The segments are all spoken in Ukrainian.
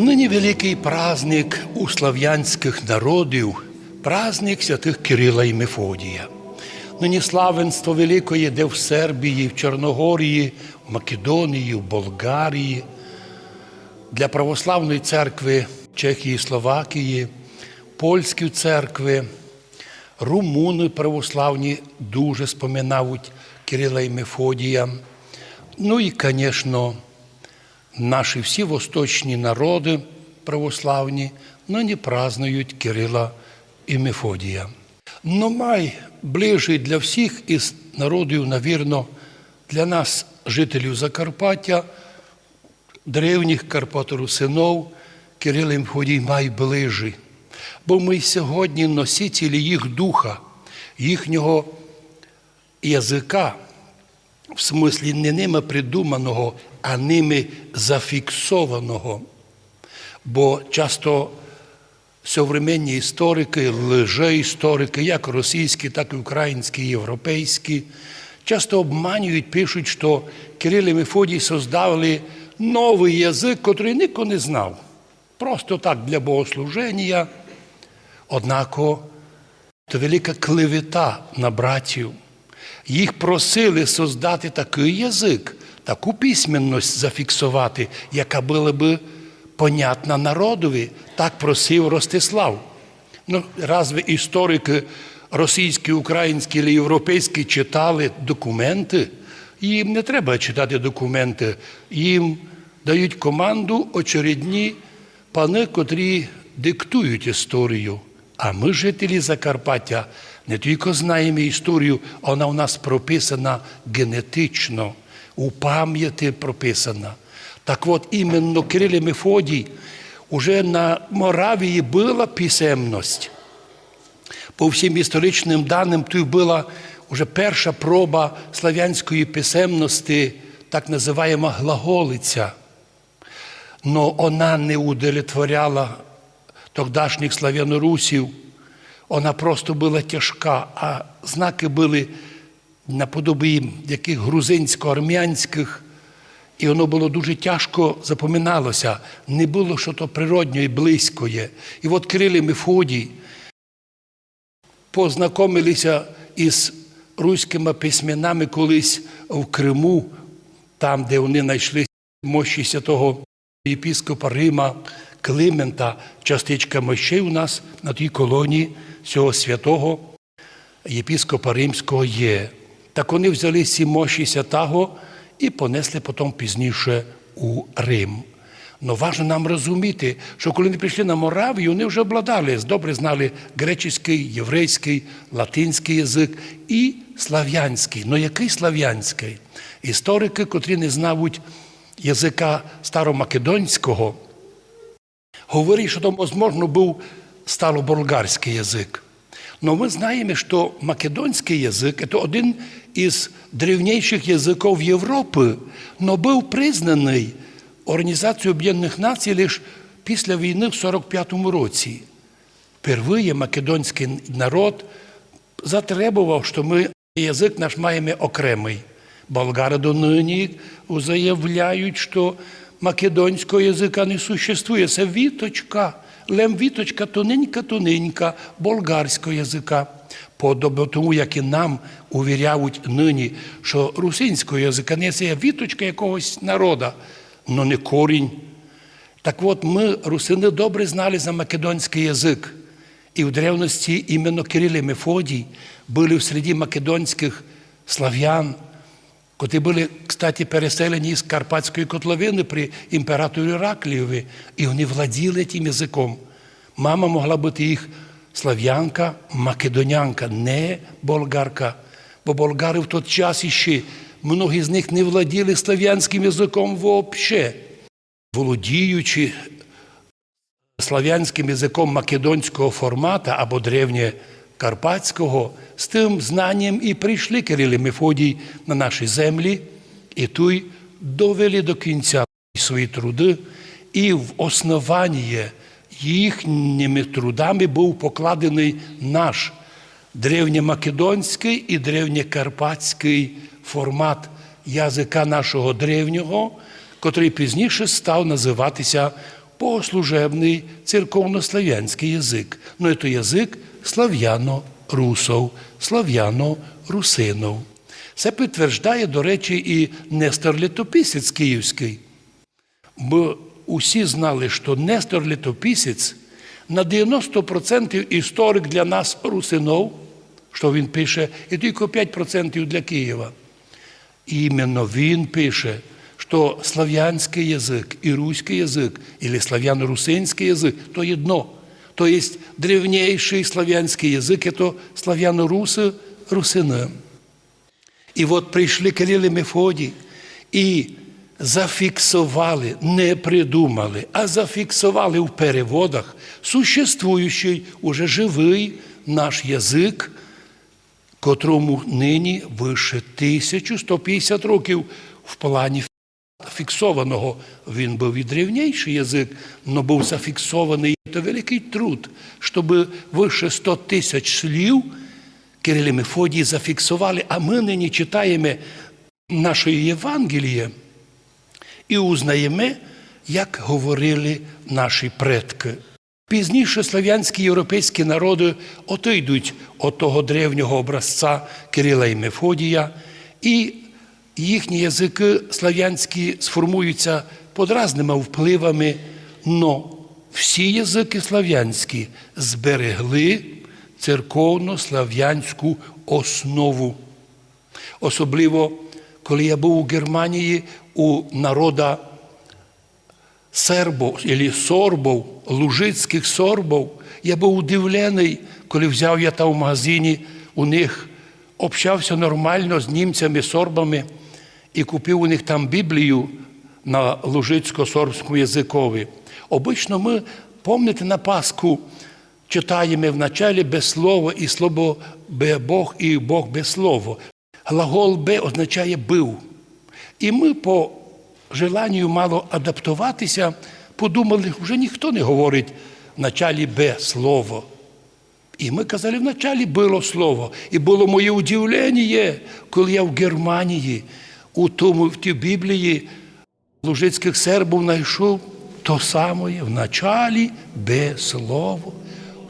Нині великий праздник у слав'янських народів, праздник святих Кирила і Мефодія. Нині славенство великое йде в Сербії, в Чорногорії, в Македонії, в Болгарії. Для православної церкви Чехії, Словакії, польські церкви, румуни православні дуже споминають Кирила і Мефодія. Ну і, звісно, наші всі восточні народи православні нині празднують Кирила і Мефодія. Но найближчий для всіх із народів, навірно, для нас, жителів Закарпаття, древніх Карпаторусинов, Кирил і Мефодій найближчий. Бо ми сьогодні носителі їх духа, їхнього язика, в смислі не ними придуманого, а ними зафіксованого. Бо часто современні історики, лже-історики, як російські, так і українські, європейські, часто обманюють, пишуть, що Кирил і Мефодій создали новий язик, який ніхто не знав. Просто так для богослуження. Однако це велика клевета на братів. Їх просили создати такий язик, таку письменність зафіксувати, яка була би понятна народові. Так просив Ростислав. Ну, разве історики російські, українські чи європейські читали документи? Їм не треба читати документи, їм дають команду очередні пани, котрі диктують історію. А ми, жителі Закарпаття, не тільки знаємо історію, вона у нас прописана генетично, у пам'яті прописана. Так от іменно Кирил і Мефодій, уже на Моравії була писемність. По всім історичним даним, тут була вже перша проба славянської писемності, так називаємо глаголиця. Но вона не удовлетворяла тогдашніх славянорусів. Вона просто була тяжка, а знаки були наподобі яких грузинсько-армянських, і воно було дуже тяжко запоминалося. Не було що то природньо і близькое. І от Кирил і Мефодій познайомилися із руськими письменами колись в Криму, там, де вони знайшли мощі святого єпіскопа Рима Климента, частичка мощей у нас на тій колонії цього святого єпіскопа Римського є. Так вони взяли ці мощі святого і понесли потім пізніше у Рим. Но важно нам розуміти, що коли вони прийшли на Моравію, вони вже обладали, добре знали греческий, єврейський, латинський язик і слав'янський. Ну який слав'янський? Історики, котрі не знають язика старомакедонського, говорять, що там, можливо, був староболгарський язик. Но ми знаємо, що македонський язик – це один із древніших язиків Європи, но був признаний Організацією Об'єднаних Націй лише після війни в 45-му році. Впервые македонський народ затребував, що ми язик наш маємо окремий. Болгари донині заявляють, що македонського язика не существує. Це віточка, лем віточка тоненька-тоненька болгарського язика. Подобно тому, як і нам увіряють нині, що русинського язика не є віточка якогось народа, но не корінь. Так от ми, русини, добре знали за македонський язик. І в древності іменно Кирил і Мефодій були в середі македонських слав'ян, котрі були, кстати, переселені з Карпатської котловини при імператорі Раклієві, і вони владіли тим язиком. Мама могла бути їх слав'янка, македонянка, не болгарка. Бо болгари в той час іще, многі з них не владіли слав'янським язиком взагалі. Володіючи слав'янським язиком македонського формата або древньокарпатського, з тим знанням і прийшли Кирил і Мефодій на наші землі, і тут довели до кінця свої труди, і в основанні їхніми трудами був покладений наш древньомакедонський і древньокарпатський формат язика нашого древнього, котрий пізніше став називатися богослужебний церковнославянський язик. Ну, це язик слав'яно-русов, слав'яно-русинов. Це підтверждає, до речі, і Нестор Літописець Київський. Бо усі знали, що Нестор Літописець на 90% історик для нас русинов, що він пише, і тільки 5% для Києва. І іменно він пише, що слав'янський язик і руський язик, або слав'яно-русинський язик то єдно. То есть древнейший славянский язык – это славяно-русы, русины. І от прийшли Кирил і Мефодій і зафіксували, не придумали, а зафіксували в переводах существуючий, уже живий наш язик, котрому нині вище 1150 років в плані фіксованого. Він був і древніший язик, але був зафіксований. Це великий труд, щоб вище 100 тисяч слів Кирил і зафіксували, а ми нині читаємо наше Євангеліє і узнаємо, як говорили наші предки. Пізніше слав'янські європейські народи отойдуть від того древнього образця Кирила і Мефодія, і їхні язики слав'янські сформуються під різними впливами, но всі язики слав'янські зберегли церковно-слав'янську основу. Особливо, коли я був у Германії у народа сербов або сорбов, лужицьких сорбов, я був удивлений, коли взяв я там в магазині у них, общався нормально з німцями, сорбами і купив у них там Біблію на лужицько-сорбському язикові. Обично ми, пам'ятаєте, на Пасху читаємо в началі без слова і слово бе Бог і Бог без слова. Глагол бе означає бив. І ми по желанню мало адаптуватися, подумали, вже ніхто не говорить в началі бе слово. І ми казали, в началі було слово. І було моє удивлення, коли я в Германії, у тому в тій Біблії лужицьких сербів знайшов то саме в началі бе слово.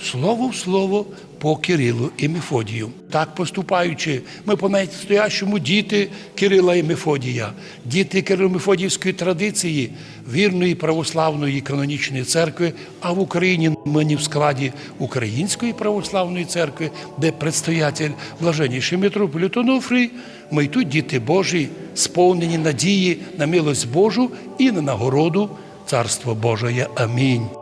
Слово в слово по Кирилу і Мефодію. Так поступаючи, ми по настоящому діти Кирила і Мефодія, діти Кирило-Мефодіївської традиції, вірної православної канонічної церкви, а в Україні ми не в складі Української православної церкви, де предстоятель блаженніший митрополит Онуфрій, ми й тут діти Божі, сповнені надії на милость Божу і на нагороду Царства Божої. Амінь.